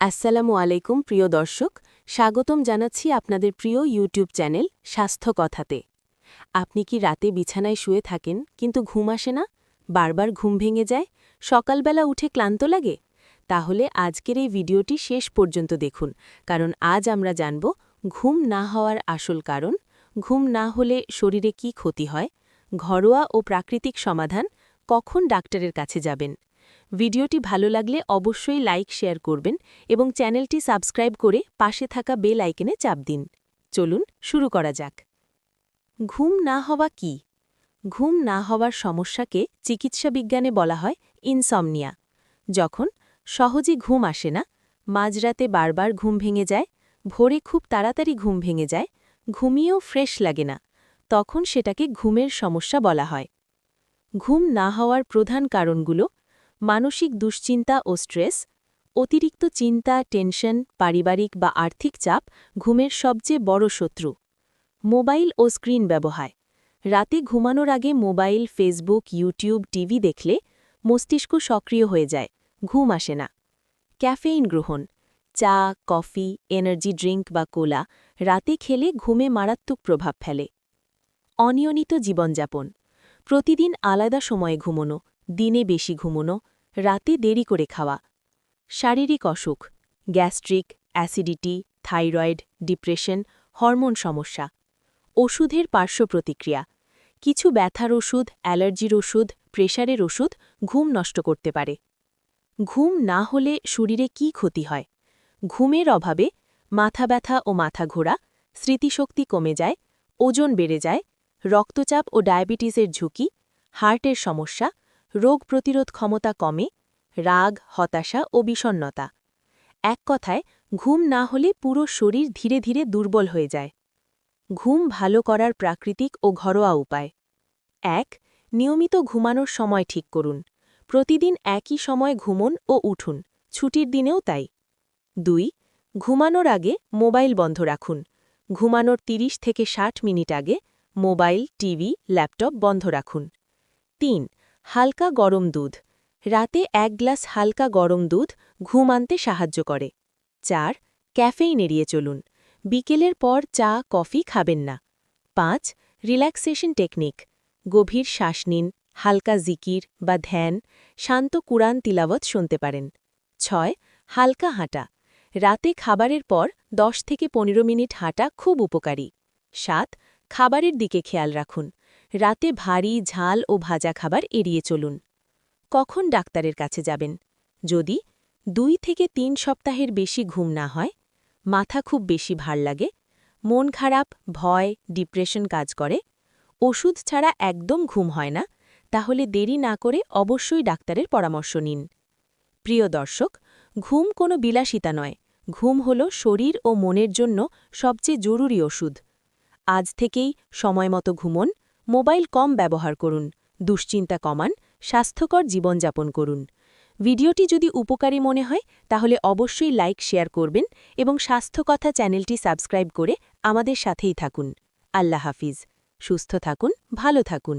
আসসালামু আলাইকুম, প্রিয় দর্শক। স্বাগতম জানাচ্ছি আপনাদের প্রিয় ইউটিউব চ্যানেল স্বাস্থ্য কথাতে। আপনি কি রাতে বিছানায় শুয়ে থাকেন, কিন্তু ঘুম আসে না? বারবার ঘুম ভেঙে যায়? সকালবেলা উঠে ক্লান্ত লাগে? তাহলে আজকের এই ভিডিওটি শেষ পর্যন্ত দেখুন, কারণ আজ আমরা জানব ঘুম না হওয়ার আসল কারণ, ঘুম না হলে শরীরে কি ক্ষতি হয়, ঘরোয়া ও প্রাকৃতিক সমাধান কখন ডাক্তারের কাছে যাবেন ভিডিওটি ভালো লাগলে অবশ্যই লাইক, শেয়ার করবেন এবং চ্যানেলটি সাবস্ক্রাইব করে পাশে থাকা বেল আইকনে চাপ দিন। চলুন শুরু করা যাক। ঘুম না হওয়া কি? ঘুম না হওয়ার সমস্যাকে চিকিৎসা বিজ্ঞানে বলা হয় ইনসমনিয়া। যখন সহজে ঘুম আসে না, মাঝরাতে বারবার ঘুম ভেঙে যায়, ভোরে খুব তাড়াতাড়ি ঘুম ভেঙে যায়, ঘুমিয়েও ফ্রেশ লাগে না, তখন সেটাকে ঘুমের সমস্যা বলা হয়। ঘুম না হওয়ার প্রধান কারণগুলো মানসিক দুশ্চিন্তা ও স্ট্রেস, অতিরিক্ত চিন্তা, টেনশন, পারিবারিক বা আর্থিক চাপ, ঘুমের সবচেয়ে বড় শত্রু। মোবাইল ও স্ক্রিন ব্যবহার। রাতে ঘুমানোর আগে মোবাইল, ফেসবুক, ইউটিউব, টিভি দেখলে মস্তিষ্ক সক্রিয় হয়ে যায়, ঘুম আসে না। ক্যাফেইন গ্রহণ। চা, কফি, এনার্জি ড্রিঙ্ক বা কোলা রাতে খেলে ঘুমে মারাত্মক প্রভাব ফেলে। অনিয়মিত জীবনযাপন। প্রতিদিন আলাদা সময়ে ঘুমোনো, দিনে বেশি ঘুমোনো রাতে দেরি করে খাওয়া। শারীরিক অসুখ, gastric, acidity, thyroid, depression, hormone সমস্যা, ওষুধের পার্শ্ব প্রতিক্রিয়া, কিছু ব্যথার ওষুধ, অ্যালার্জির ওষুধ, প্রেশারের ওষুধ ঘুম নষ্ট করতে পারে। ঘুম না হলে শরীরে কি ক্ষতি হয়? ঘুমের অভাবে মাথা ব্যথা ও মাথা ঘোরা, স্মৃতিশক্তি কমে যায়, ওজন বেড়ে যায়, রক্তচাপ ও ডায়াবেটিসের ঝুঁকি, হার্টের সমস্যা রোগ প্রতিরোধ ক্ষমতা কমে, রাগ, হতাশা ও বিষণ্নতা এক কথায়, ঘুম না হলে পুরো শরীর ধীরে ধীরে দুর্বল হয়ে যায়। ঘুম ভালো করার প্রাকৃতিক ও ঘরোয়া উপায়। এক, নিয়মিত ঘুমানোর সময় ঠিক করুন। প্রতিদিন একই সময় ঘুমন ও উঠুন। ছুটির দিনেও তাই। দুই, ঘুমানোর আগে মোবাইল বন্ধ রাখুন। ঘুমানোর ৩০ থেকে ৬০ মিনিট আগে মোবাইল, টিভি, ল্যাপটপ বন্ধ রাখুন। তিন হালকা গরম দুধ। রাতে এক গ্লাস হালকা গরম দুধ ঘুম আনতে সাহায্য করে। চার, ক্যাফেইন এড়িয়ে চলুন। বিকেলের পর চা, কফি খাবেন না। পাঁচ, রিল্যাক্সেশন টেকনিক। গভীর শ্বাস নিন, হালকা জিকির বা ধ্যান, শান্ত কুরআন তিলাবত শুনতে পারেন। ছয়, হালকা হাঁটা। রাতে খাবারের পর দশ থেকে পনেরো মিনিট হাঁটা খুব উপকারী। সাত, খাবারের দিকে খেয়াল রাখুন। রাতে ভারী ঝাল ও ভাজা খাবার এড়িয়ে চলুন। কখন ডাক্তারের কাছে যাবেন? যদি দুই থেকে তিন সপ্তাহের বেশি ঘুম না হয়, মাথা খুব বেশি ভার লাগে, মন খারাপ, ভয়, ডিপ্রেশন কাজ করে, ওষুধ ছাড়া একদম ঘুম হয় না, তাহলে দেরি না করে অবশ্যই ডাক্তারের পরামর্শ নিন। প্রিয় দর্শক, ঘুম কোনো বিলাসিতা নয়। ঘুম হল শরীর ও মনের জন্য সবচেয়ে জরুরি ওষুধ। আজ থেকেই সময়মতো ঘুমন মোবাইল কম ব্যবহার করুন, দুশ্চিন্তা কমান, স্বাস্থ্যকর জীবনযাপন করুন। ভিডিওটি যদি উপকারী মনে হয়, তাহলে অবশ্যই লাইক, শেয়ার করবেন এবং স্বাস্থ্যকথা চ্যানেলটি সাবস্ক্রাইব করে আমাদের সাথেই থাকুন। আল্লাহ হাফিজ। সুস্থ থাকুন, ভালো থাকুন।